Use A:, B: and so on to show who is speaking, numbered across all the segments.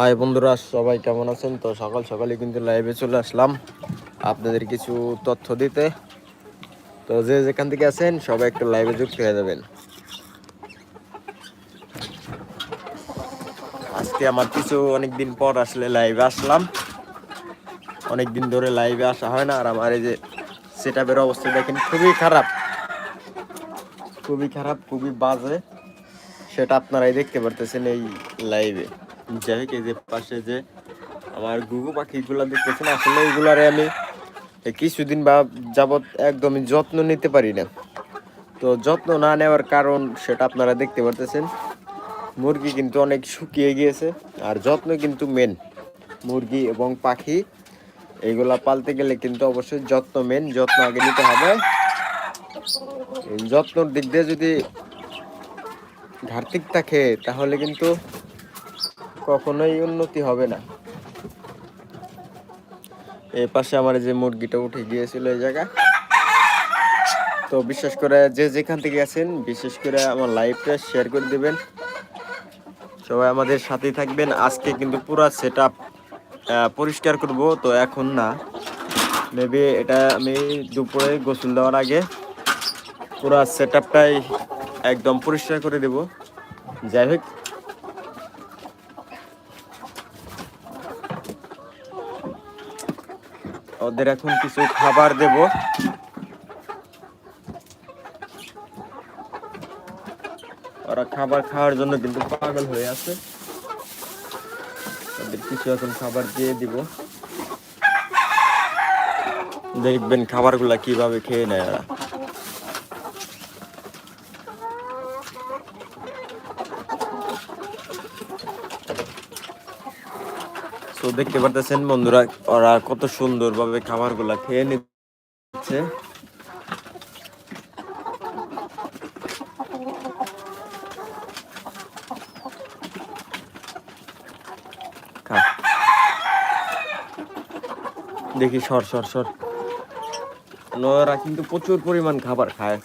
A: High বন্ধুরা, সবাই কেমন আছেন? তো সকাল সকালে কিন্তু লাইভে চলে আসলাম আপনাদের কিছু তথ্য দিতে। তো যে যেখান থেকে আছেন, সবাই একটু লাইভে যুক্ত হয়ে যাবেন। আজকে আমার কিছু অনেক দিন পর আসলে লাইভে আসলাম। অনেক দিন ধরে লাইভে আসা হয় না, আর আমার এই যে সেট অবস্থা দেখেন, খুবই খারাপ। খুবই খারাপ, খুবই বাজে। সেটা আপনারাই দেখতে পারতেছেন এই লাইভে যাই যে পাশে যে আমার গুগু পাখিগুলো দেখতেছেন, আসলে এইগুলারে আমি কিছুদিন বা যাবৎ একদমই যত্ন নিতে পারি না। তো যত্ন না নেওয়ার কারণ সেটা আপনারা দেখতে পারতেছেন। মুরগি কিন্তু অনেক শুকিয়ে গিয়েছে, আর যত্ন কিন্তু মেন মুরগি এবং পাখি এইগুলা পালতে গেলে কিন্তু অবশ্যই যত্ন মেন যত্ন আগে নিতে হবে। যত্নর দিক দিয়ে যদি ঘাটতি থাকে, তাহলে কিন্তু কখনোই উন্নতি হবে না। এই পাশে আমার যে মুরগিটা উঠে গিয়েছিল এই জায়গা তো বিশেষ করে যে যেখান থেকে আছেন, বিশেষ করে আমার লাইভটা শেয়ার করে দিবেন। সবাই আমাদের সাথেই থাকবেন। আজকে কিন্তু পুরো সেট আপ পরিষ্কার করব, তো এখন না। মেবি এটা আমি দুপুরে গোসল দেওয়ার আগে পুরো সেট একদম পরিষ্কার করে দেব। যাই হোক ওদের এখন কিছু খাবার দেব। ওরা খাবার খাওয়ার জন্য কিন্তু পাগল হয়ে আছে। ওদের কিছু এখন খাবার দিয়ে দিব। দেখবেন খাবারগুলা কীভাবে খেয়ে নেয় ওরা। তো দেখতে পারতেছেন বন্ধুরা, ওরা কত সুন্দরভাবে খাবারগুলা খেয়ে নিচ্ছে। দেখি, সর সর সর। ওরা কিন্তু প্রচুর পরিমাণ খাবার খায়,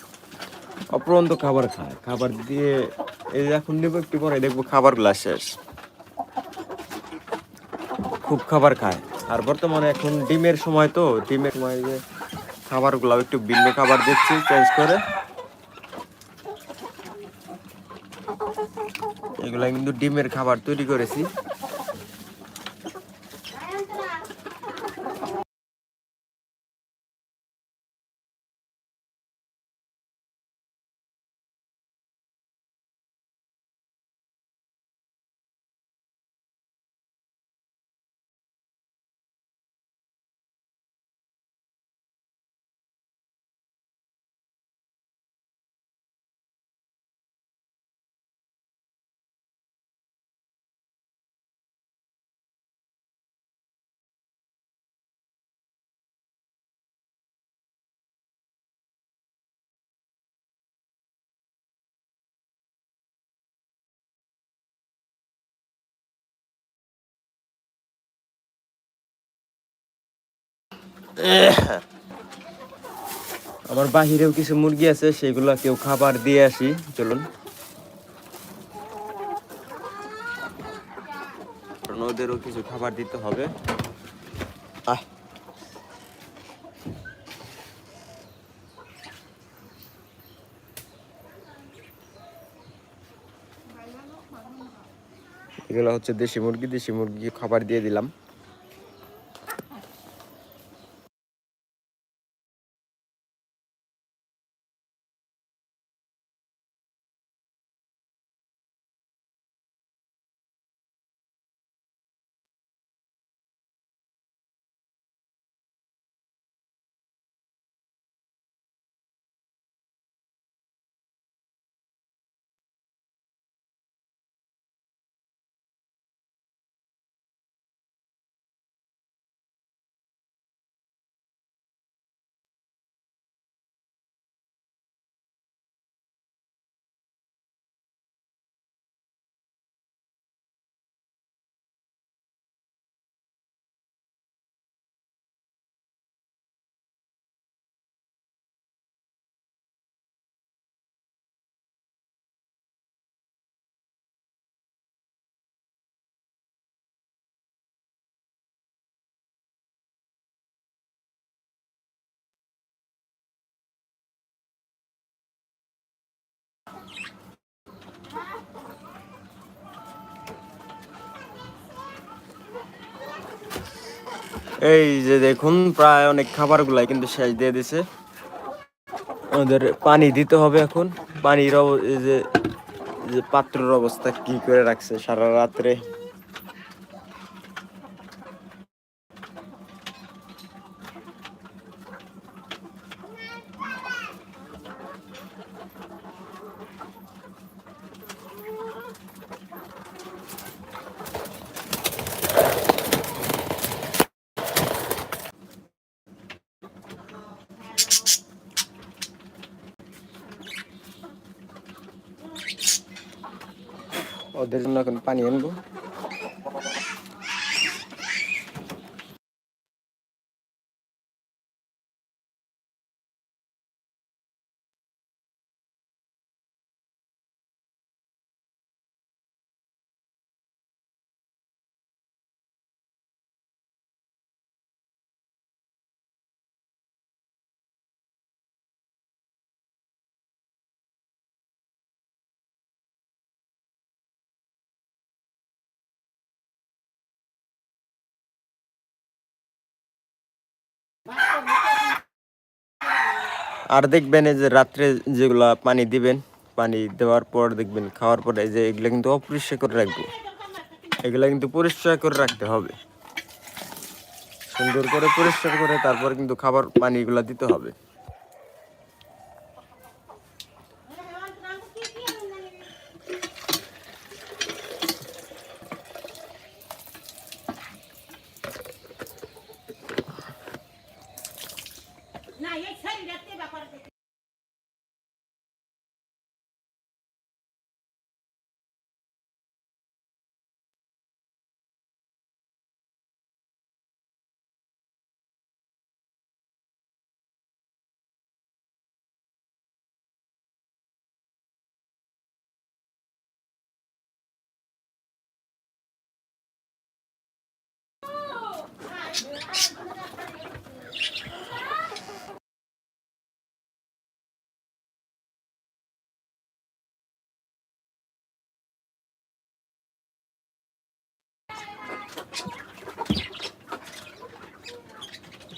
A: অপ্রন্ত খাবার খায়। খাবার দিয়ে, এই এখন নেব একটু পরে, দেখব খাবারগুলা শেষ। খুব খাবার খায়। আর বর্তমানে এখন ডিমের সময় তো, ডিমের সময় যে খাবারগুলো একটু ভিন্ন খাবার দিচ্ছি চেঞ্জ করে। এগুলা কিন্তু ডিমের খাবার তৈরি করেছি। আমার বাহিরেও কিছু মুরগি আছে, সেগুলো কেউ খাবার দিয়ে আসি, চলুন। ওদেরও কিছু খাবার দিতে হবে। এগুলো হচ্ছে দেশি মুরগি দেশি মুরগি খাবার দিয়ে দিলাম। এই যে দেখুন, প্রায় অনেক খাবারগুলাই কিন্তু শেষ দিয়ে দিছে। ওদের পানি দিতে হবে এখন। পানির যে পাত্রের অবস্থা কি করে রাখছে সারা রাত্রে? ওদের জন্য এখন পানি আনব। আর দেখবেন এই যে রাত্রে যেগুলো পানি দিবেন, পানি দেওয়ার পর দেখবেন, খাওয়ার পরে যে এগুলো কিন্তু অপরিষ্কার করে রাখব। এগুলো কিন্তু পরিষ্কার করে রাখতে হবে। সুন্দর করে পরিষ্কার করে তারপর কিন্তু খাবার পানিগুলো দিতে হবে।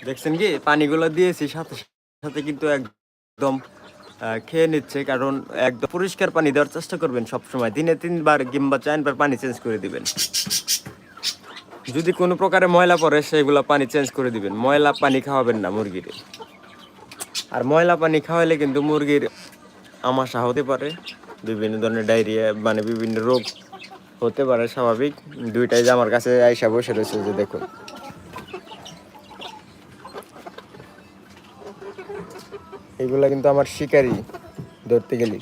A: দেখছেন কি? পানিগুলো দিয়েছি, সাথে সাথে কিন্তু একদম খেয়ে নিচ্ছে, কারণ একদম পরিষ্কার পানি দেওয়ার চেষ্টা করবেন সবসময়। দিনে তিনবার কিংবা চারবার পানি চেঞ্জ করে দিবেন। যদি কোনো প্রকারে ময়লা পড়ে সেগুলো পানি চেঞ্জ করে দিবেন। ময়লা পানি খাওয়াবেন না মুরগির। আর ময়লা পানি খাওয়ালে কিন্তু মুরগির আমাশা হতে পারে, বিভিন্ন ধরনের ডায়রিয়া মানে বিভিন্ন রোগ হতে পারে, স্বাভাবিক। দুইটাই যে আমার কাছে আইসা বসে রয়েছে যে দেখুন। এগুলা কিন্তু আমার শিকারি ধরতে গেলি।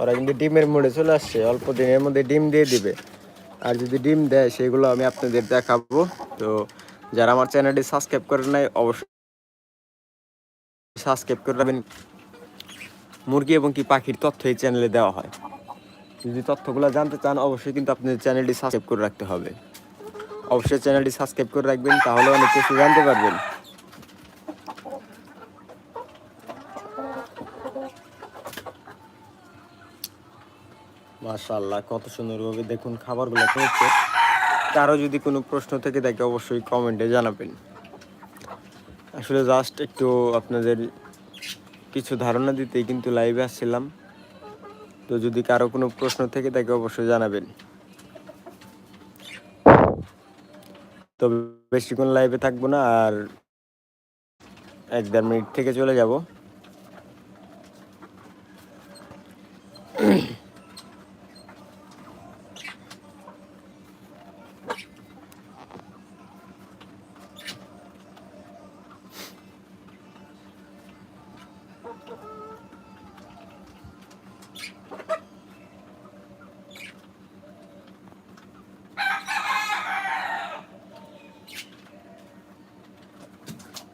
A: ওরা কিন্তু ডিমের মোড়ে চলে আসছে, অল্প দিনের মধ্যে ডিম দিয়ে দিবে। আর যদি ডিম দেয়, সেগুলো আমি আপনাদের দেখাবো। তো যারা আমার চ্যানেলটি সাবস্ক্রাইব করেন নাই, অবশ্যই সাবস্ক্রাইব করে রাখবেন। মুরগি এবং কি পাখির তথ্য এই চ্যানেলে দেওয়া হয়। যদি তথ্যগুলো জানতে চান, অবশ্যই কিন্তু আপনাদের চ্যানেলটি সাবস্ক্রাইব করে রাখতে হবে। অবশ্যই চ্যানেলটি সাবস্ক্রাইব করে রাখবেন, তাহলে অনেক কিছু জানতে পারবেন। মাশাল্লাহ কত সুন্দরভাবে দেখুন খাবারগুলো হচ্ছে কারও যদি কোনো প্রশ্ন থেকে থাকে, অবশ্যই কমেন্টে জানাবেন। আসলে জাস্ট একটু আপনাদের কিছু ধারণা দিতে কিন্তু লাইভে আসছিলাম। তো যদি কারও কোনো প্রশ্ন থেকে থাকে, অবশ্যই জানাবেন। তবে বেশিক্ষণ লাইভে থাকব না, আর এক দেড় মিনিট থেকে চলে যাব।